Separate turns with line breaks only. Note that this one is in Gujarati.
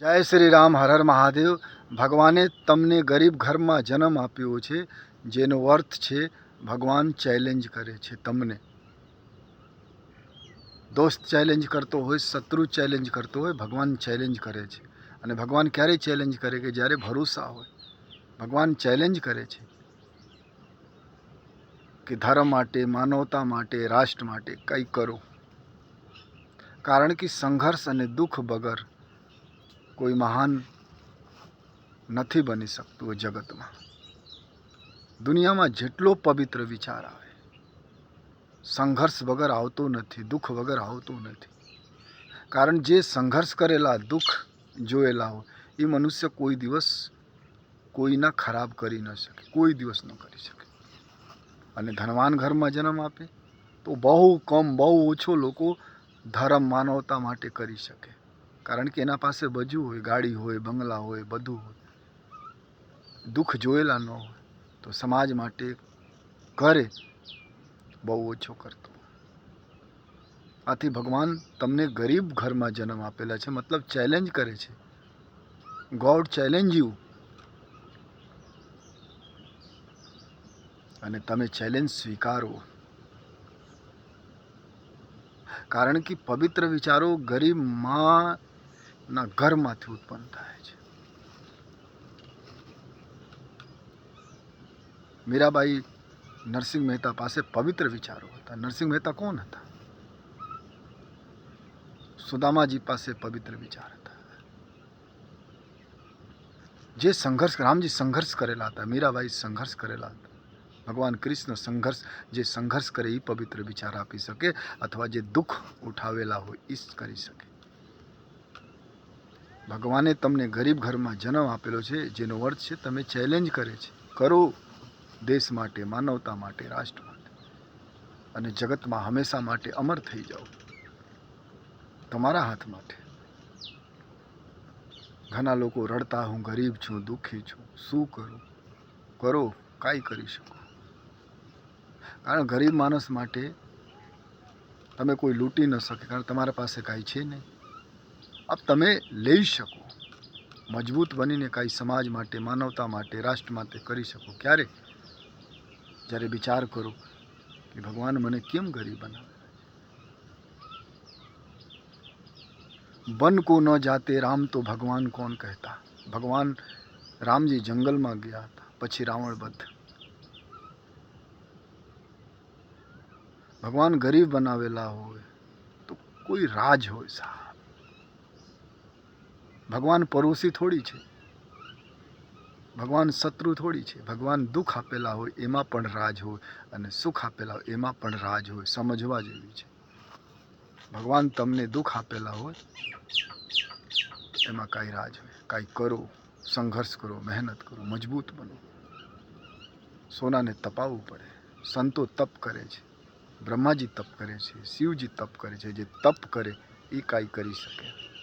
જય શ્રી રામ, હર હર મહાદેવ. ભગવાને તમને ગરીબ ઘરમાં જન્મ આપ્યો છે, જેનો અર્થ છે, ભગવાન ચેલેન્જ કરે છે તમને. દોસ્ત ચેલેન્જ કરતો હોય, શત્રુ ચેલેન્જ કરતો હોય, ભગવાન ચેલેન્જ કરે છે. અને ભગવાન ક્યારે ચેલેન્જ કરે કે જ્યારે ભરોસા હોય? ભગવાન ચેલેન્જ કરે છે કે ધર્મ માટે, માનવતા માટે, રાષ્ટ્ર માટે કંઈ કરો. કારણ કે સંઘર્ષ અને દુઃખ વગર કોઈ મહાન નથી બની શકતું જગતમાં. દુનિયામાં જેટલો પવિત્ર વિચાર આવે, સંઘર્ષ વગર આવતો નથી, દુઃખ વગર આવતો નથી. કારણ જે સંઘર્ષ કરેલા, દુઃખ જોયેલા હોય, એ મનુષ્ય કોઈ દિવસ કોઈના ખરાબ કરી ન શકે, કોઈ દિવસ ન કરી શકે. અને ધનવાન ઘરમાં જન્મ આપે, તો બહુ કમ, બહુ ઓછો લોકો ધર્મ માનવતા માટે કરી શકે. કારણ કે એના પાસે બધું હોય, ગાડી હોય, બંગલા હોય, બધું હોય. દુઃખ જોયેલા ન હોય તો સમાજ માટે કરે બહુ ઓછો કરતો. આથી ભગવાન તમને ગરીબ ઘરમાં જન્મ આપેલા છે, મતલબ ચેલેન્જ કરે છે. ગોડ ચેલેન્જ યુ અને તમે ચેલેન્જ સ્વીકારો. કારણ કે પવિત્ર વિચારો ગરીબ માના ઘરમાંથી ઉત્પન્ન થાય છે. મીરાબાઈ નરસિંહ મહેતા પાસે પવિત્ર વિચારો હતા. નરસિંહ મહેતા કોણ હતા? સુદામાજી પાસે પવિત્ર વિચાર હતા. જે સંઘર્ષ, રામજી સંઘર્ષ કરેલા હતા, મીરાબાઈ સંઘર્ષ કરેલા હતા. ભગવાન કૃષ્ણ સંઘર્ષ, જે સંઘર્ષ કરે એ પવિત્ર વિચાર આપી શકે અથવા જે દુઃખ ઉઠાવેલા હોય એ કરી શકે. ભગવાને તમને ગરીબ ઘરમાં જન્મ આપેલો છે, જેનો અર્થ છે તમે ચેલેન્જ કરે છે. કરો દેશ માટે, માનવતા માટે, રાષ્ટ્ર માટે. અને જગતમાં હંમેશા માટે અમર થઈ જાઓ. તમારા હાથ માટે. ઘણા લોકો રડતા, હું ગરીબ છું, દુઃખી છું. શું કરું? કરો, કાંઈ કરી શકો. કારણ ગરીબ માણસ માટે તમે કોઈ લૂંટી ન શકે, કારણ તમારા પાસે કાંઈ છે નહીં. આપ તમે લઈ શકો. મજબૂત બનીને કાંઈ સમાજ માટે, માનવતા માટે, રાષ્ટ્ર માટે કરી શકો. ક્યારે જ્યારે વિચાર કરો કે ભગવાન મને કેમ ગરીબ બનાવે? બન કો ન જાતે, રામ તો ભગવાન કોણ કહેતા? ભગવાન રામજી જંગલમાં ગયા હતા, પછી રાવણ બધ ભગવાન ગરીબ બનાવેલા હોય તો કોઈ રાજ હોય સાહેબ. ભગવાન પડોશી થોડી છે. ભગવાન શત્રુ થોડી છે. ભગવાન દુઃખ આપેલા હોય એમાં પણ રાજ હોય અને સુખ આપેલા હોય એમાં પણ રાજ હોય સમજવા જેવી છે. ભગવાન તમને દુઃખ આપેલા હોય એમાં કાંઈ રાજ હોય. કાંઈ કરો, સંઘર્ષ કરો, મહેનત કરો, મજબૂત બનો. સોનાને તપાવવું પડે. સંતો તપ કરે છે. બ્રહ્માજી તપ કરે છે. શિવજી તપ કરે છે. જે તપ કરે એ કાંઈ કરી શકે.